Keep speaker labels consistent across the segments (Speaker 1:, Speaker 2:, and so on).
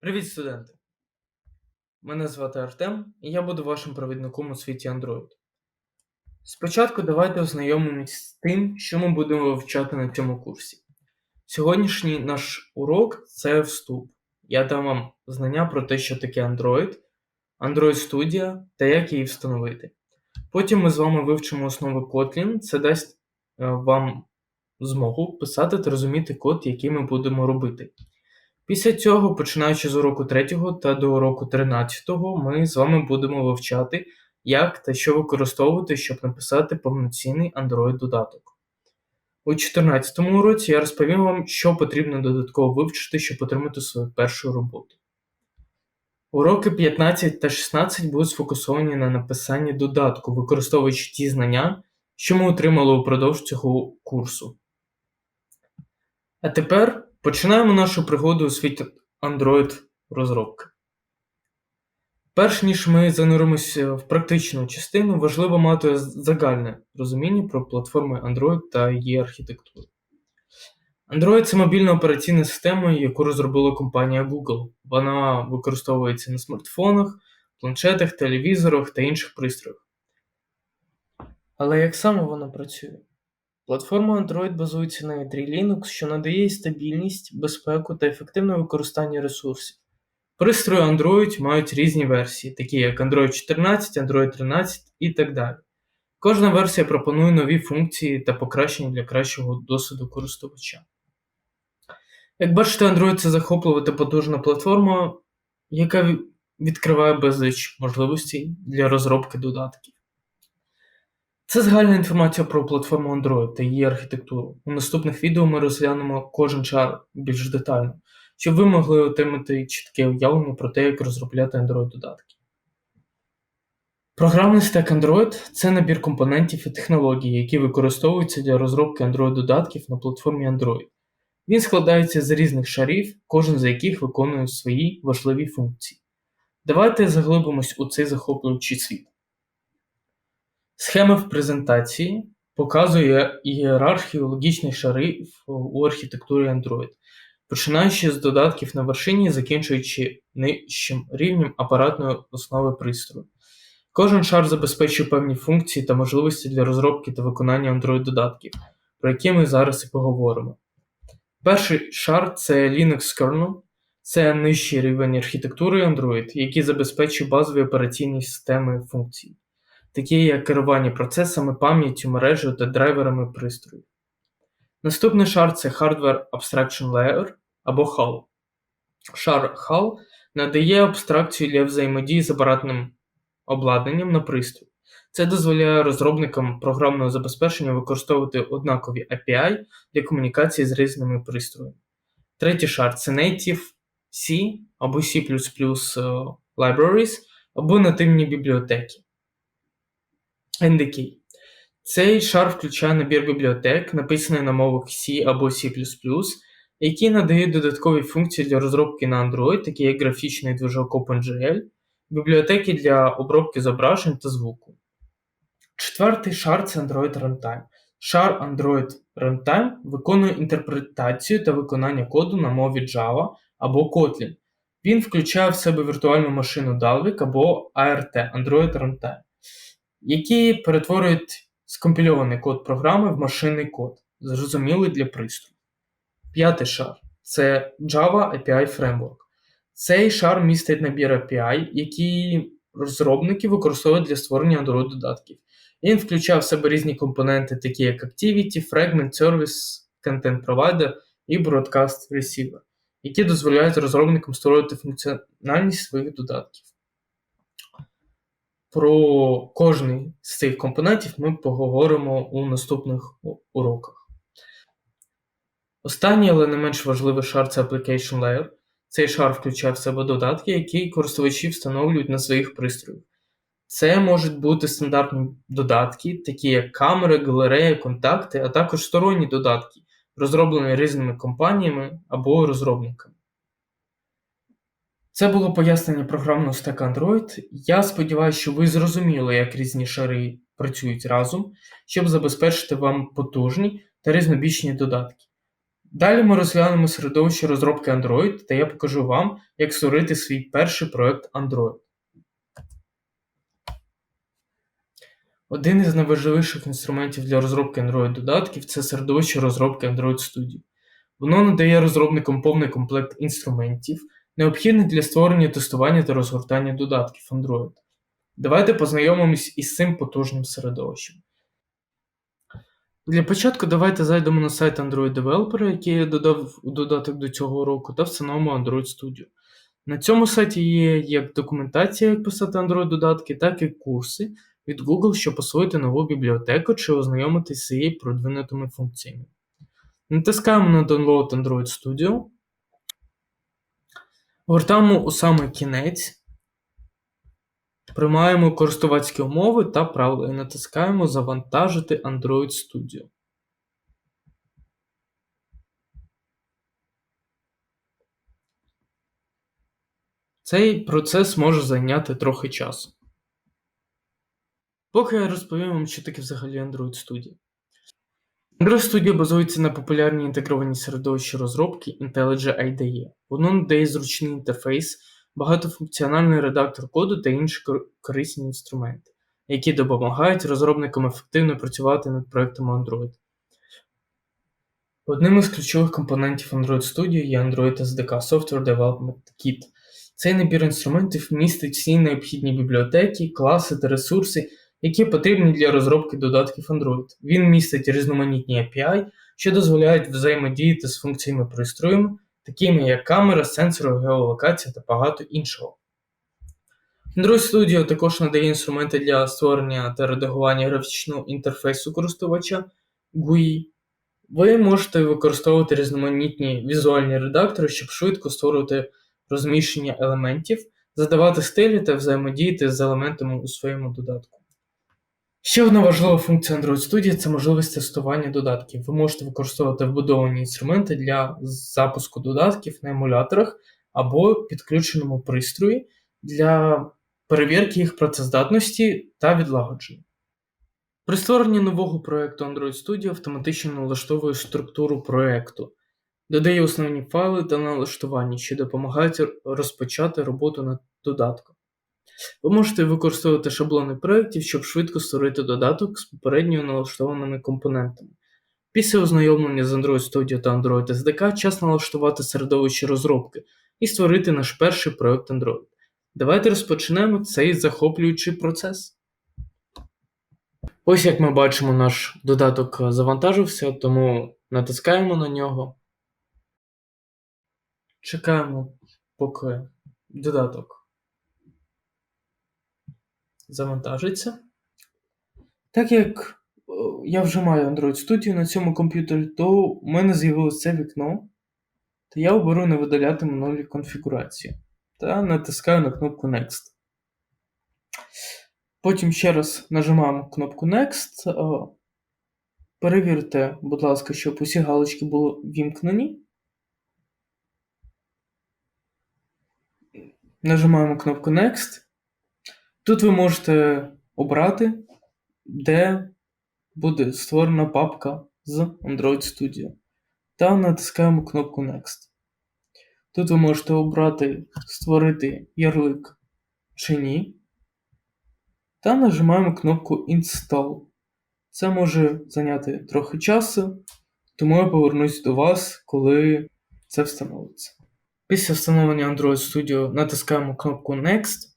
Speaker 1: Привіт, студенти! Мене звати Артем, і я буду вашим провідником у світі Android. Спочатку давайте ознайомимось з тим, що ми будемо вивчати на цьому курсі. Сьогоднішній наш урок це вступ. Я дам вам знання про те, що таке Android, Android Studio та як її встановити. Потім ми з вами вивчимо основи Kotlin, це дасть е, вам змогу писати та розуміти код, який ми будемо робити. Після цього, починаючи з уроку 3 та до уроку 13, ми з вами будемо вивчати, як та що використовувати, щоб написати повноцінний Android-додаток. У 14 уроці я розповім вам, що потрібно додатково вивчити, щоб отримати свою першу роботу. Уроки 15 та 16 будуть сфокусовані на написанні додатку, використовуючи ті знання, що ми отримали упродовж цього курсу. А тепер починаємо нашу пригоду у світі Android розробки. Перш ніж ми зануримося в практичну частину, важливо мати загальне розуміння про платформи Android та її архітектуру. Android це мобільна операційна система, яку розробила компанія Google. Вона використовується на смартфонах, планшетах, телевізорах та інших пристроях. Але як саме вона працює? Платформа Android базується на ядрі Linux, що надає їй стабільність, безпеку та ефективне використання ресурсів. Пристрої Android мають різні версії, такі як Android 14, Android 13 і так далі. Кожна версія пропонує нові функції та покращення для кращого досвіду користувача. Як бачите, Android це захоплива та потужна платформа, яка відкриває безліч можливостей для розробки додатків. Це загальна інформація про платформу Android та її архітектуру. У наступних відео ми розглянемо кожен шар більш детально, щоб ви могли отримати чітке уявлення про те, як розробляти Android-додатки. Програмний стек Android це набір компонентів і технологій, які використовуються для розробки Android-додатків на платформі Android. Він складається з різних шарів, кожен з яких виконує свої важливі функції. Давайте заглибимось у цей захоплюючий світ. Схема в презентації показує ієрархію логічних шарів у архітектурі Android, починаючи з додатків на вершині закінчуючи нижчим рівнем апаратної основи пристрою. Кожен шар забезпечує певні функції та можливості для розробки та виконання Android-додатків, про які ми зараз і поговоримо. Перший шар це Linux Kernel, це нижчий рівень архітектури Android, який забезпечує базові операційні системи функцій такі як керування процесами, пам'яттю, мережею та драйверами пристрою. Наступний шар це Hardware Abstraction Layer або HAL. Шар HAL надає абстракцію для взаємодії з апаратним обладнанням на пристрої. Це дозволяє розробникам програмного забезпечення використовувати однакові API для комунікації з різними пристроями. Третій шар це Native C або C Libraries або нативні бібліотеки. NDK. Цей шар включає набір бібліотек, написаний на мовах C або C, які надають додаткові функції для розробки на Android, такі як графічний движок OpenGL, бібліотеки для обробки зображень та звуку. Четвертий шар це Android Runtime. Шар Android Runtime виконує інтерпретацію та виконання коду на мові Java або Kotlin. Він включає в себе віртуальну машину Dalvik або ART Android Runtime які перетворюють скомпільований код програми в машинний код, зрозумілий для пристрою. П'ятий шар це Java API Framework. Цей шар містить набір API, які розробники використовують для створення Android додатків. Він включає в себе різні компоненти, такі як Activity, Fragment, Service, Content Provider і Broadcast Receiver, які дозволяють розробникам створювати функціональність своїх додатків. Про кожний з цих компонентів ми поговоримо у наступних уроках. Останній, але не менш важливий шар це Application Layer. Цей шар включає в себе додатки, які користувачі встановлюють на своїх пристроях. Це можуть бути стандартні додатки, такі як камери, галереї, контакти, а також сторонні додатки, розроблені різними компаніями або розробниками. Це було пояснення програмного стека Android. Я сподіваюся, що ви зрозуміли, як різні шари працюють разом, щоб забезпечити вам потужні та різнобічні додатки. Далі ми розглянемо середовище розробки Android, та я покажу вам, як створити свій перший проект Android. Один із найважливіших інструментів для розробки Android-додатків це середовище розробки Android Studio. Воно надає розробникам повний комплект інструментів, необхідних для створення, тестування та розгортання додатків Android. Давайте познайомимось із цим потужним середовищем. Для початку давайте зайдемо на сайт Android Developer, який я додав у додаток до цього року, та встановимо Android Studio. На цьому сайті є як документація, як писати Android-додатки, так і курси від Google, щоб освоїти нову бібліотеку чи ознайомитися з її продвинутими функціями. Натискаємо на Download Android Studio. Гортаємо у самий кінець. Приймаємо користувацькі умови та правила і натискаємо Завантажити Android Studio. Цей процес може зайняти трохи часу. Поки я розповім вам, що таке взагалі Android Studio. Android Studio базується на популярній інтегрованій середовищі розробки IntelliJ IDE. Воно надає зручний інтерфейс, багатофункціональний редактор коду та інші корисні інструменти, які допомагають розробникам ефективно працювати над проектами Android. Одним із ключових компонентів Android Studio є Android SDK Software Development Kit. Цей набір інструментів містить всі необхідні бібліотеки, класи та ресурси, які потрібні для розробки додатків Android. Він містить різноманітні API, що дозволяють взаємодіяти з функціями пристроями, такими як камера, сенсори, геолокація та багато іншого. Android Studio також надає інструменти для створення та редагування графічного інтерфейсу користувача GUI. Ви можете використовувати різноманітні візуальні редактори, щоб швидко створювати розміщення елементів, задавати стилі та взаємодіяти з елементами у своєму додатку. Ще одна важлива функція Android Studio це можливість тестування додатків. Ви можете використовувати вбудовані інструменти для запуску додатків на емуляторах або підключеному пристрої для перевірки їх працездатності та відлагодження. При створенні нового проєкту Android Studio автоматично налаштовує структуру проєкту, додає основні файли та налаштування, що допомагають розпочати роботу над додатком. Ви можете використовувати шаблони проєктів, щоб швидко створити додаток з попередньо налаштованими компонентами. Після ознайомлення з Android Studio та Android SDK час налаштувати середовище розробки і створити наш перший проєкт Android. Давайте розпочнемо цей захоплюючий процес. Ось як ми бачимо, наш додаток завантажився, тому натискаємо на нього. Чекаємо, поки додаток завантажиться. Так як я вже маю Android Studio на цьому комп'ютері, то у мене з'явилося це вікно, то я оберу не видаляти минулі конфігурації та натискаю на кнопку Next. Потім ще раз нажимаємо кнопку Next. Перевірте, будь ласка, щоб усі галочки були вімкнені. Нажимаємо кнопку Next. Тут ви можете обрати, де буде створена папка з Android Studio. Та натискаємо кнопку Next. Тут ви можете обрати Створити ярлик чи ні. Та нажимаємо кнопку Install. Це може зайняти трохи часу, тому я повернусь до вас, коли це встановиться. Після встановлення Android Studio натискаємо кнопку Next.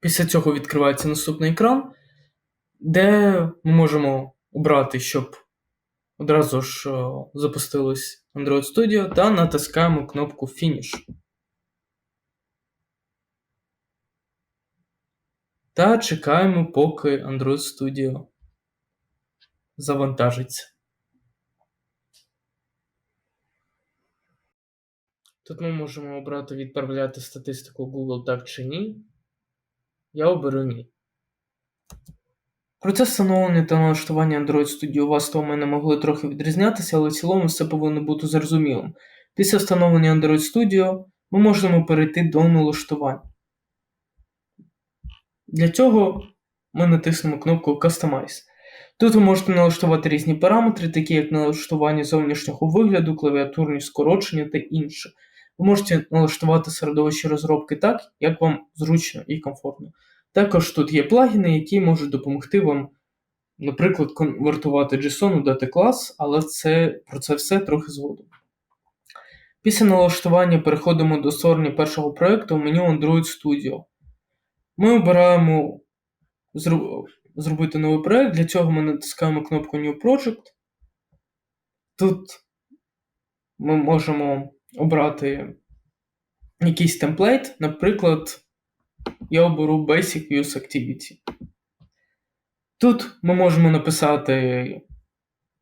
Speaker 1: Після цього відкривається наступний екран, де ми можемо обрати, щоб одразу ж запустилось Android Studio, та натискаємо кнопку Finish. Та чекаємо, поки Android Studio завантажиться. Тут ми можемо обрати відправляти статистику Google так чи ні. Я оберу ні. Процес встановлення та налаштування Android Studio у вас у мене могли трохи відрізнятися, але в цілому все повинно бути зрозумілим. Після встановлення Android Studio ми можемо перейти до налаштувань. Для цього ми натиснемо кнопку Customize. Тут ви можете налаштувати різні параметри, такі як налаштування зовнішнього вигляду, клавіатурні скорочення та інше. Ви можете налаштувати середовище розробки так, як вам зручно і комфортно. Також тут є плагіни, які можуть допомогти вам, наприклад, конвертувати JSON у дати клас, але це, про це все трохи згодом. Після налаштування переходимо до створення першого проєкту в меню Android Studio. Ми обираємо зробити новий проєкт. Для цього ми натискаємо кнопку New Project. Тут ми можемо обрати якийсь темплейт. Наприклад, я оберу Basic Use Activity. Тут ми можемо написати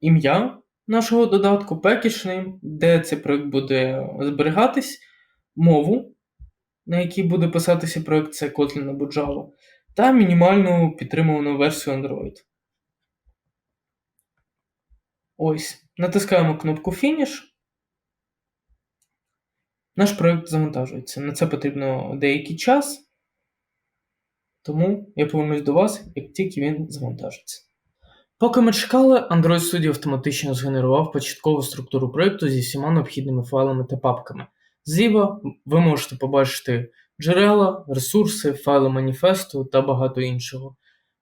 Speaker 1: ім'я нашого додатку, package name, де цей проєкт буде зберігатись, мову, на якій буде писатися проєкт, це Kotlin або Java, та мінімальну підтримувану версію Android. Ось. Натискаємо кнопку Finish. Наш проєкт завантажується. На це потрібно деякий час. Тому я повернусь до вас, як тільки він завантажиться. Поки ми чекали, Android Studio автоматично згенерував початкову структуру проєкту зі всіма необхідними файлами та папками. Зліва ви можете побачити джерела, ресурси, файли маніфесту та багато іншого.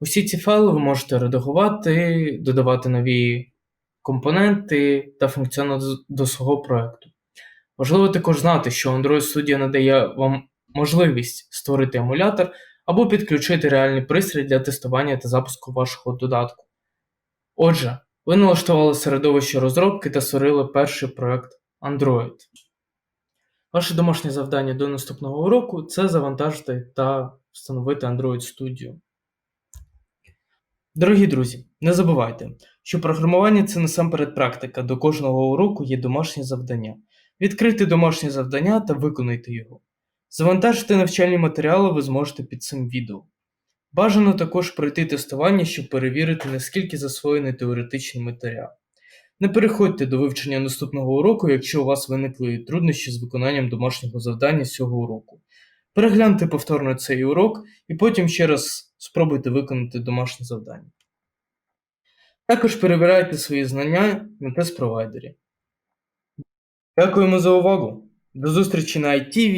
Speaker 1: Усі ці файли ви можете редагувати, додавати нові компоненти та функціонал до свого проєкту. Важливо також знати, що Android Studio надає вам можливість створити емулятор або підключити реальний пристрій для тестування та запуску вашого додатку. Отже, ви налаштували середовище розробки та створили перший проект Android. Ваше домашнє завдання до наступного уроку це завантажити та встановити Android Studio. Дорогі друзі, не забувайте, що програмування це насамперед практика. До кожного уроку є домашнє завдання. Відкрийте домашнє завдання та виконайте його. Завантажити навчальні матеріали ви зможете під цим відео. Бажано також пройти тестування, щоб перевірити, наскільки засвоєний теоретичний матеріал. Не переходьте до вивчення наступного уроку, якщо у вас виникли труднощі з виконанням домашнього завдання цього уроку. Перегляньте повторно цей урок і потім ще раз спробуйте виконати домашнє завдання. Також перевіряйте свої знання на тест-провайдері. Дякуємо за увагу! До зустрічі на IT